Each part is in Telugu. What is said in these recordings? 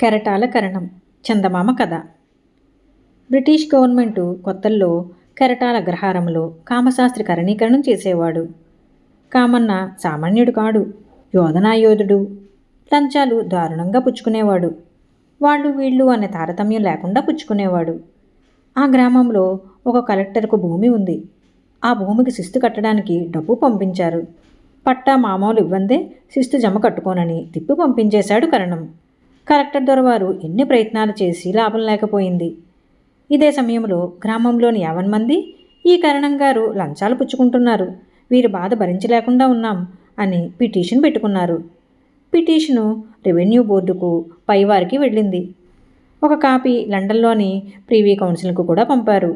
కెరటాల కరణం చందమామ కథ. బ్రిటిష్ గవర్నమెంటు కొత్తల్లో కెరటాల అగ్రహారంలో కామశాస్త్రి కరణీకరణం చేసేవాడు. కామన్న సామాన్యుడు కాడు యోధనాయోధుడు. లంచాలు దారుణంగా పుచ్చుకునేవాడు. వాళ్ళు వీళ్ళు అనే తారతమ్యం లేకుండా పుచ్చుకునేవాడు. ఆ గ్రామంలో ఒక కలెక్టర్కు భూమి ఉంది. ఆ భూమికి శిస్తు కట్టడానికి డబ్బు పంపించారు. పట్టా మామూలు ఇవ్వందే శిస్తు జమ కట్టుకోనని తిప్పి పంపించేశాడు కరణం. కలెక్టర్ దొరవారు ఎన్ని ప్రయత్నాలు చేసి లాభం లేకపోయింది. ఇదే సమయంలో గ్రామంలోని యావన్ మంది ఈ కరణం గారు లంచాలు పుచ్చుకుంటున్నారు. వీరి బాధ భరించలేకుండా ఉన్నాం అని పిటిషన్ పెట్టుకున్నారు. పిటిషను రెవెన్యూ బోర్డుకు పైవారికి వెళ్ళింది. ఒక కాపీ లండన్లోని ప్రీవీ కౌన్సిల్కు కూడా పంపారు.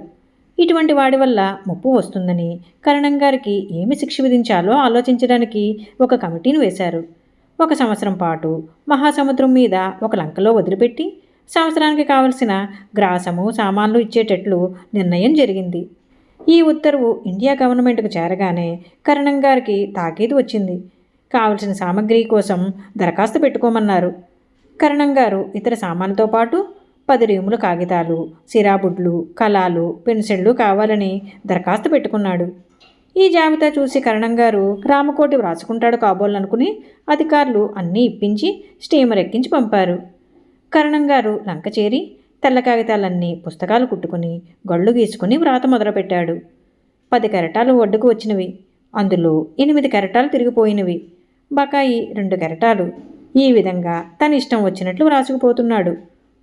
ఇటువంటి వాడి వల్ల ముప్పు వస్తుందని కరణం గారికి ఏమి శిక్ష విధించాలో ఆలోచించడానికి ఒక కమిటీని వేశారు. ఒక సంవత్సరం పాటు మహాసముద్రం మీద ఒక లంకలో వదిలిపెట్టి సంవత్సరానికి కావలసిన గ్రాసము సామాన్లు ఇచ్చేటట్లు నిర్ణయం జరిగింది. ఈ ఉత్తర్వు ఇండియా గవర్నమెంట్కు చేరగానే కరణం గారికి తాకీదు వచ్చింది. కావలసిన సామగ్రి కోసం దరఖాస్తు పెట్టుకోమన్నారు. కరణం గారు ఇతర సామాన్లతో పాటు పది రీములు కాగితాలు సిరాబుడ్లు కళాలు పెన్సిళ్ళు కావాలని దరఖాస్తు పెట్టుకున్నాడు. ఈ జాబితా చూసి కరణం గారు రామకోటి వ్రాసుకుంటాడు కాబోలనుకుని అధికారులు అన్నీ ఇప్పించి స్టీమర్ ఎక్కించి పంపారు. కరణం గారు లంక చేరి తెల్ల కాగితాలన్నీ పుస్తకాలు కుట్టుకుని గళ్ళు గీసుకుని వ్రాత మొదలుపెట్టాడు. పది కెరటాలు ఒడ్డుకు వచ్చినవి అందులో ఎనిమిది కెరటాలు తిరిగిపోయినవి బకాయి రెండు కెరటాలు. ఈ విధంగా తన ఇష్టం వచ్చినట్లు వ్రాసుకుపోతున్నాడు.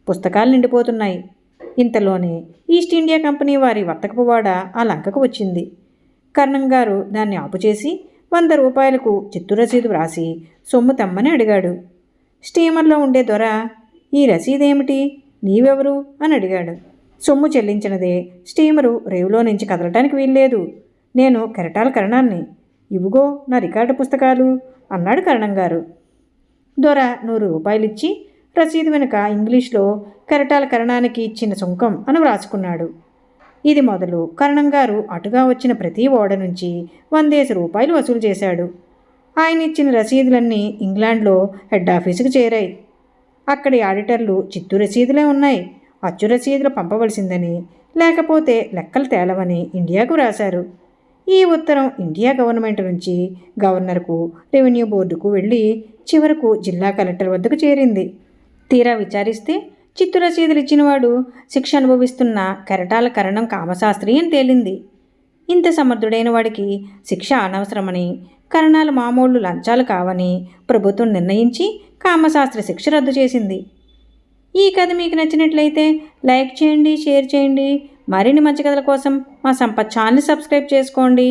పుస్తకాలు నిండిపోతున్నాయి. ఇంతలోనే ఈస్ట్ ఇండియా కంపెనీ వారి వర్తకపువాడ ఆ లంకకు వచ్చింది. కర్ణం గారు దాన్ని ఆపుచేసి వంద రూపాయలకు చిత్తు రసీదు వ్రాసి సొమ్ము తెమ్మని అడిగాడు. స్టీమర్లో ఉండే దొర ఈ రసీదేమిటి? నీవెవరు? అని అడిగాడు. సొమ్ము చెల్లించినదే స్టీమరు రేవులో నుంచి కదలటానికి వీల్లేదు. నేను కెరటాల కరణాన్ని. ఇవిగో నా రికార్డు పుస్తకాలు అన్నాడు కరణం గారు. దొర నూరు రూపాయలిచ్చి రసీదు వెనుక ఇంగ్లీష్లో కెరటాల కరణానికి ఇచ్చిన సుంకం అని వ్రాసుకున్నాడు. ఇది మొదలు కరణం గారు అటుగా వచ్చిన ప్రతి ఓడ నుంచి వందేసి రూపాయలు వసూలు చేశాడు. ఆయన ఇచ్చిన రసీదులన్నీ ఇంగ్లాండ్లో హెడ్ ఆఫీసుకు చేరాయి. అక్కడి ఆడిటర్లు చిత్తు రసీదులే ఉన్నాయి. అచ్చు రసీదులు పంపవలసిందని లేకపోతే లెక్కలు తేలవని ఇండియాకు రాశారు. ఈ ఉత్తరం ఇండియా గవర్నమెంట్ నుంచి గవర్నర్కు రెవెన్యూ బోర్డుకు వెళ్ళి చివరకు జిల్లా కలెక్టర్ వద్దకు చేరింది. తీరా విచారిస్తే చిత్తు రసీదులు ఇచ్చినవాడు శిక్ష అనుభవిస్తున్న కెరటాల కరణం కామశాస్త్రి అని తేలింది. ఇంత సమర్థుడైన వాడికి శిక్ష అనవసరమని కరణాలు మామూలు లంచాలు కావని ప్రభుత్వం నిర్ణయించి కామశాస్త్ర శిక్ష రద్దు చేసింది. ఈ కథ మీకు నచ్చినట్లయితే లైక్ చేయండి షేర్ చేయండి. మరిన్ని మంచి కథల కోసం మా సంపత్ ఛానల్ సబ్స్క్రైబ్ చేసుకోండి.